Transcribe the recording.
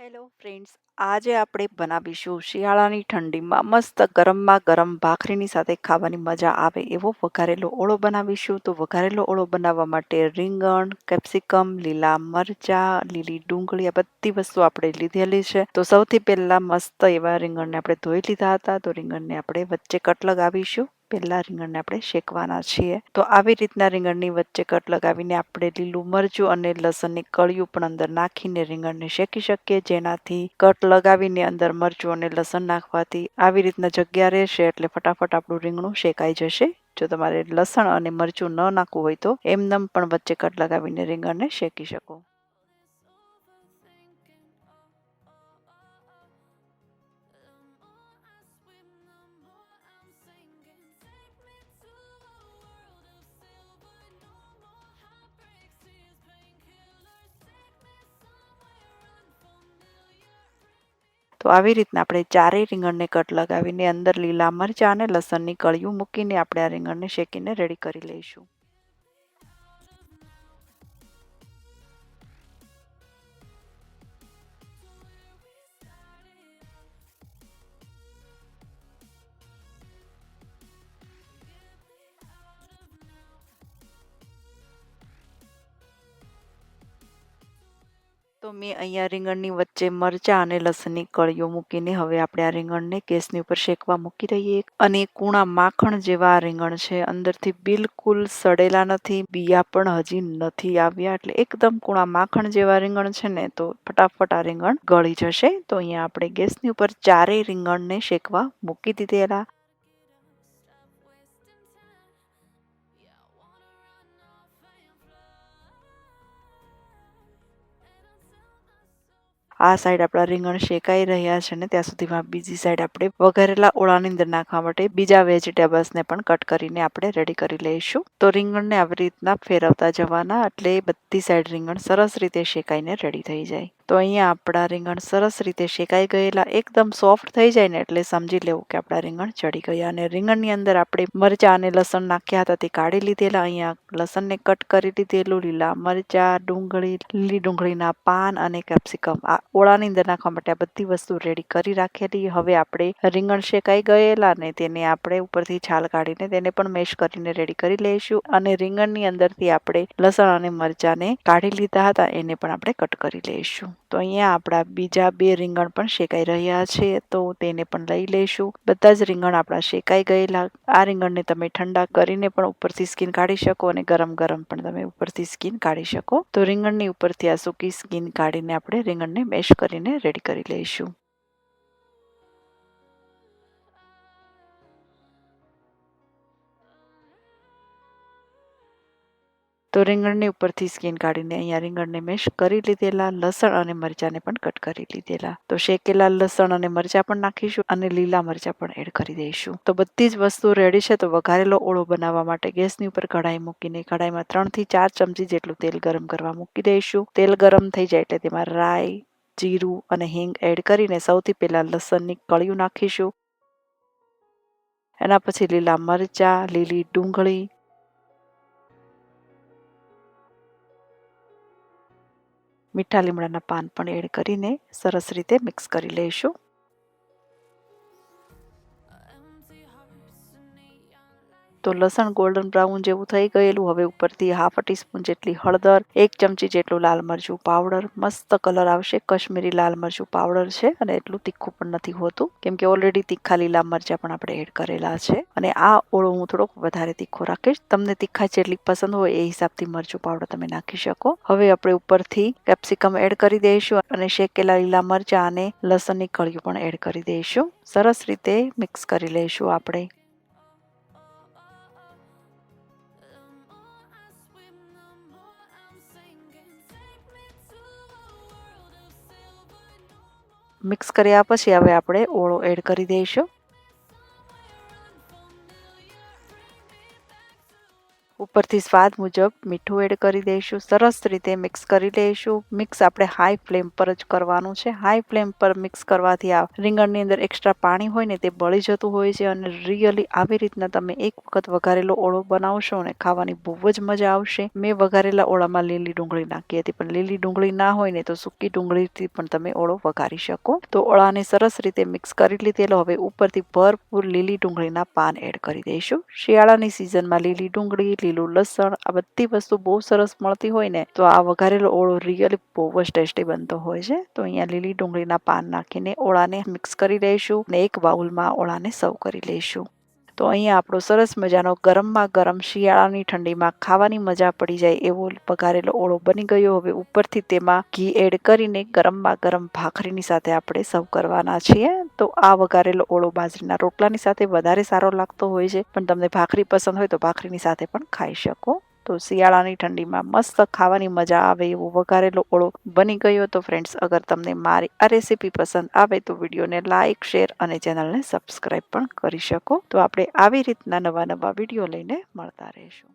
Hello friends, આજે આપણે બનાવીશું શિયાળાની ઠંડીમાં મસ્ત ગરમમાં ગરમ ભાખરીની સાથે ખાવાની મજા આવે એવો વઘારેલો ઓળો બનાવીશું. તો વઘારેલો ઓળો બનાવવા માટે રીંગણ, કેપ્સિકમ, લીલા મરચાં, લીલી ડુંગળી આ બધી વસ્તુ આપણે લીધેલી છે. તો સૌથી પહેલાં મસ્ત એવા રીંગણને આપણે ધોઈ લીધા હતા. તો રીંગણને આપણે વચ્ચે કટ લગાવીશું. પહેલા રીંગણને આપણે શેકવાના છીએ. તો આવી રીતના રીંગણની વચ્ચે કટ લગાવીને આપણે લીલું મરચું અને લસણની કળિયું પણ અંદર નાખીને રીંગણને શેકી શકીએ. જેનાથી કટ લગાવીને અંદર મરચું અને લસણ નાખવાથી આવી રીતના જગ્યા રહેશે એટલે ફટાફટ આપણું રીંગણું શેકાઈ જશે. જો તમારે લસણ અને મરચું ન નાખવું હોય તો એમનેમ પણ વચ્ચે કટ લગાવીને રીંગણને શેકી શકો. તો આવી રીતના આપણે ચારેય રીંગણને કટ લગાવીને અંદર લીલા મરચાં અને લસણની કળિયું મૂકીને આપણે આ રીંગણને શેકીને રેડી કરી લઈશું. તો મેં અહીંયા રીંગણની વચ્ચે મરચાં અને લસણની કળીઓ મૂકીને હવે આપણે આ રીંગણને ગેસની ઉપર શેકવા મૂકી દઈએ. અને કૂણા માખણ જેવા આ રીંગણ છે. અંદરથી બિલકુલ સડેલા નથી. બિયા પણ હજી નથી આવ્યા. એટલે એકદમ કૂણા માખણ જેવા રીંગણ છે ને, તો ફટાફટ આ રીંગણ ગળી જશે. તો અહીંયા આપણે ગેસની ઉપર ચારેય રીંગણને શેકવા મૂકી દીધેલા. આ સાઈડ આપણા રીંગણ શેકાઈ રહ્યા છે ને ત્યાં સુધીમાં બીજી સાઈડ આપણે વઘારેલા ઓળાની અંદર નાખવા માટે બીજા વેજીટેબલ્સને પણ કટ કરીને આપણે રેડી કરી લઈશું. તો રીંગણને આવી રીતના ફેરવતા જવાના એટલે બધી સાઈડ રીંગણ સરસ રીતે શેકાઈને રેડી થઈ જાય. તો અહીંયા આપણા રીંગણ સરસ રીતે શેકાઈ ગયેલા, એકદમ સોફ્ટ થઈ જાય ને એટલે સમજી લેવું કે આપણા રીંગણ ચડી ગયા અને રીંગણની અંદર આપણે મરચાં અને લસણ નાખ્યા હતા તે કાઢી લીધેલા. અહીંયા લસણને કટ કરી લીધેલું લીલા મરચાં, ડુંગળી, લીલી ડુંગળીના પાન અને કેપ્સિકમ આ ઓળાની અંદર નાખવા માટે આ બધી વસ્તુ રેડી કરી રાખેલી. હવે આપણે રીંગણ શેકાઈ ગયેલા ને તેને આપણે ઉપરથી છાલ કાઢીને તેને પણ મેશ કરીને રેડી કરી લઈશું અને રીંગણની અંદરથી આપણે લસણ અને મરચાંને કાઢી લીધા હતા, એને પણ આપણે કટ કરી લઈશું. તો અહીંયા આપણા બીજા બે રીંગણ પણ શેકાઈ રહ્યા છે, તો તેને પણ લઈ લઈશું. બધા જ રીંગણ આપણા શેકાઈ ગયેલા. આ રીંગણને તમે ઠંડા કરીને પણ ઉપરથી સ્કીન કાઢી શકો અને ગરમ ગરમ પણ તમે ઉપરથી સ્કીન કાઢી શકો. તો રીંગણની ઉપરથી આ સૂકી સ્કીન કાઢીને આપણે રીંગણને મેશ કરીને રેડી કરી લઈશું. તો રીંગણની ઉપરથી સ્કીન કાઢીને અહીંયા રીંગણને મેશ કરી લીધેલા લસણ અને મરચાંને પણ કટ કરી લીધેલા. તો શેકેલા લસણ અને મરચાં પણ નાખીશું અને લીલા મરચાં પણ એડ કરી દઈશું. તો બધી જ વસ્તુ રેડી છે તો વઘારેલો ઓળો બનાવવા માટે ગેસની ઉપર કઢાઈ મૂકીને કઢાઈમાં ત્રણથી ચાર ચમચી જેટલું તેલ ગરમ કરવા મૂકી દઈશું. તેલ ગરમ થઈ જાય એટલે તેમાં રાઈ, જીરું અને હિંગ એડ કરીને સૌથી પહેલાં લસણની કળિયું નાખીશું. એના પછી લીલા મરચાં, લીલી ડુંગળી મીઠા લીમડાના પાન પણ એડ કરીને સરસ રીતે મિક્સ કરી લઈશું. તો લસણ ગોલ્ડન બ્રાઉન જેવું થઈ ગયેલું. હવે ઉપરથી હાફ ટીસ્પૂન જેટલી હળદર, એક ચમચી જેટલું લાલ મરચું પાવડર મસ્ત કલર આવશે. કશ્મીરી લાલ મરચું પાવડર છે અને એટલું તીખું પણ નથી હોતું. કેમ કે ઓલરેડી તીખા લીલા મરચા પણ આપણે એડ કરેલા છે. અને આ ઓળો હું થોડોક વધારે તીખો રાખીશ. તમને તીખા જેટલી પસંદ હોય એ હિસાબથી મરચું પાવડર તમે નાખી શકો. હવે આપણે ઉપરથી કેપ્સિકમ એડ કરી દઈશું અને શેકેલા લીલા મરચા અને લસણની કળીઓ પણ એડ કરી દઈશું. સરસ રીતે મિક્સ કરી લઈશું આપણે. મિક્સ કર્યા પછી હવે આપણે ઓળો એડ કરી દઈશું. ઉપરથી સ્વાદ મુજબ મીઠું એડ કરી દઈશું. સરસ રીતે મિક્સ કરી લઈશું. મિક્સ આપણે હાઈ ફ્લેમ પર જ કરવાનું છે. હાઈ ફ્લેમ પર મિક્સ કરવાથી આ રીંગણની અંદર એક્સ્ટ્રા પાણી હોય ને તે બળી જતું હોય છે અને રિયલી આવી રીતના તમે એક વખત વઘારેલો ઓળો બનાવશો ને ખાવાની બહુ જ મજા આવશે. મેં વઘારેલા ઓળામાં લીલી ડુંગળી નાખી હતી, પણ લીલી ડુંગળી ના હોય ને તો સૂકી ડુંગળીથી પણ તમે ઓળો વઘારી શકો. તો ઓળાને સરસ રીતે મિક્સ કરી લીધેલો. હવે ઉપરથી ભરપૂર લીલી ડુંગળીના પાન એડ કરી દઈશું. શિયાળાની સિઝનમાં લીલી ડુંગળી, લીલું લસણ આ બધી વસ્તુ બહુ સરસ મળતી હોય ને, તો આ વઘારેલો ઓળો રિયલી બહુ જ ટેસ્ટી બનતો હોય છે. તો અહીંયા લીલી ડુંગળીના પાન નાખીને ઓળાને મિક્સ કરી લઈશું ને એક બાઉલમાં ઓળાને સર્વ કરી લઈશું. તો અહીંયા આપણો સરસ મજાનો ગરમમાં ગરમ શિયાળાની ઠંડીમાં ખાવાની મજા પડી જાય એવો વઘારેલો ઓળો બની ગયો. હવે ઉપરથી તેમાં ઘી એડ કરીને ગરમમાં ગરમ ભાખરીની સાથે આપણે સર્વ કરવાના છીએ. તો આ વઘારેલો ઓળો બાજરીના રોટલાની સાથે વધારે સારો લાગતો હોય છે. પણ તમને ભાખરી પસંદ હોય તો ભાખરીની સાથે પણ ખાઈ શકો. તો શિયાળાની ઠંડીમાં મસ્ત ખાવાની મજા આવે એવો વઘારેલો ઓળો બની ગયો. તો ફ્રેન્ડ્સ અગર તમને મારી આ રેસીપી પસંદ આવે તો વિડીયોને લાઇક શેર અને ચેનલને સબસ્ક્રાઈબ પણ કરી શકો. તો આપણે આવી રીતના નવા નવા વીડિયો લઈને મળતા રહીશું.